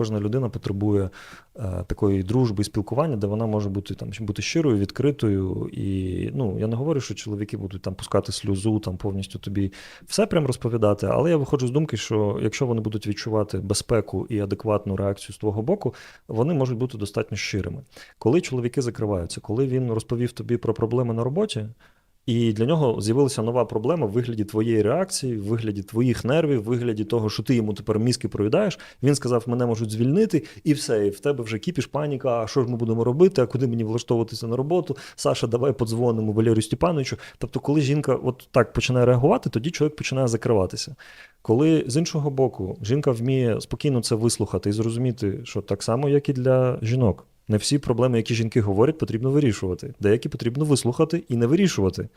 кожна людина потребує е, такої дружби і спілкування, де вона може бути там бути щирою, відкритою. І ну я не говорю, що чоловіки будуть там пускати сльозу, там повністю тобі все прям розповідати. Але я виходжу з думки, що якщо вони будуть відчувати безпеку і адекватну реакцію з твого боку, вони можуть бути достатньо щирими. Коли чоловіки закриваються, коли він розповів тобі про проблеми на роботі. І для нього з'явилася нова проблема в вигляді твоєї реакції, в вигляді твоїх нервів, в вигляді того, що ти йому тепер мізки проїдаєш. Він сказав, мене можуть звільнити, і все. І в тебе вже кіпіш, паніка. А що ж ми будемо робити? А куди мені влаштовуватися на роботу? Саша, давай подзвонимо Валерію Степановичу. Тобто, коли жінка от так починає реагувати, тоді чоловік починає закриватися. Коли з іншого боку жінка вміє спокійно це вислухати і зрозуміти, що так само, як і для жінок. Не всі проблеми, які жінки говорять, потрібно вирішувати. Деякі потрібно вислухати і не вирішувати.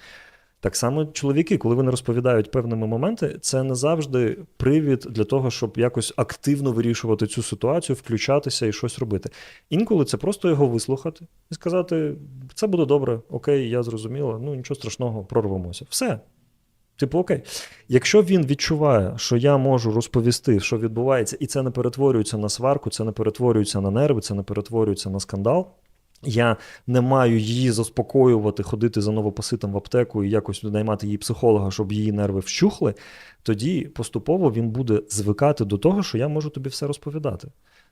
Так само чоловіки, коли вони розповідають певними моменти, це не завжди привід для того, щоб якось активно вирішувати цю ситуацію, включатися і щось робити. Інколи це просто його вислухати і сказати: це буде добре, окей, я зрозуміла, ну нічого страшного, прорвемося. Все. Типу, окей, якщо він відчуває, що я можу розповісти, що відбувається, і це не перетворюється на сварку, це не перетворюється на нерви, це не перетворюється на скандал. Я не маю її заспокоювати, ходити за новопоситом в аптеку і якось наймати її психолога, щоб її нерви вщухли. Тоді поступово він буде звикати до того, що я можу тобі все розповідати.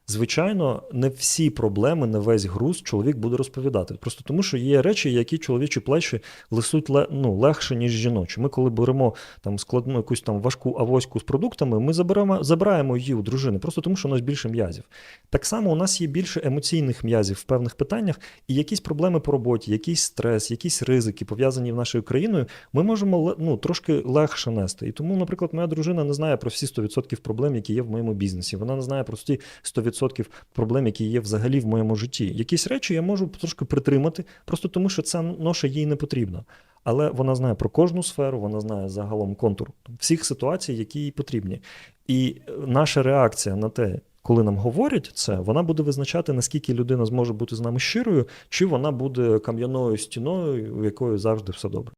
Звичайно, не всі проблеми, не весь груз чоловік буде розповідати. Просто тому, що є речі, які чоловічі плечі лисуть ну, легше, ніж жіночі. Ми, коли беремо там складну якусь там важку авоську з продуктами, ми забираємо, забираємо її у дружини, просто тому, що у нас більше м'язів. Так само у нас є більше емоційних м'язів в певних питаннях, і якісь проблеми по роботі, якийсь стрес, якісь ризики, пов'язані в нашою країною, ми можемо ну, трошки легше нести. І тому, наприклад, моя дружина не знає про всі 100% проблем, які є в моєму бізнесі. Вона не знає про ті 100% проблем, які є взагалі в моєму житті. Якісь речі я можу трошки притримати, просто тому що ця ноша їй не потрібна. Але вона знає про кожну сферу, вона знає загалом контур всіх ситуацій, які їй потрібні. І наша реакція на те, коли нам говорять це, вона буде визначати, наскільки людина зможе бути з нами щирою, чи вона буде кам'яною стіною, у якої завжди все добре.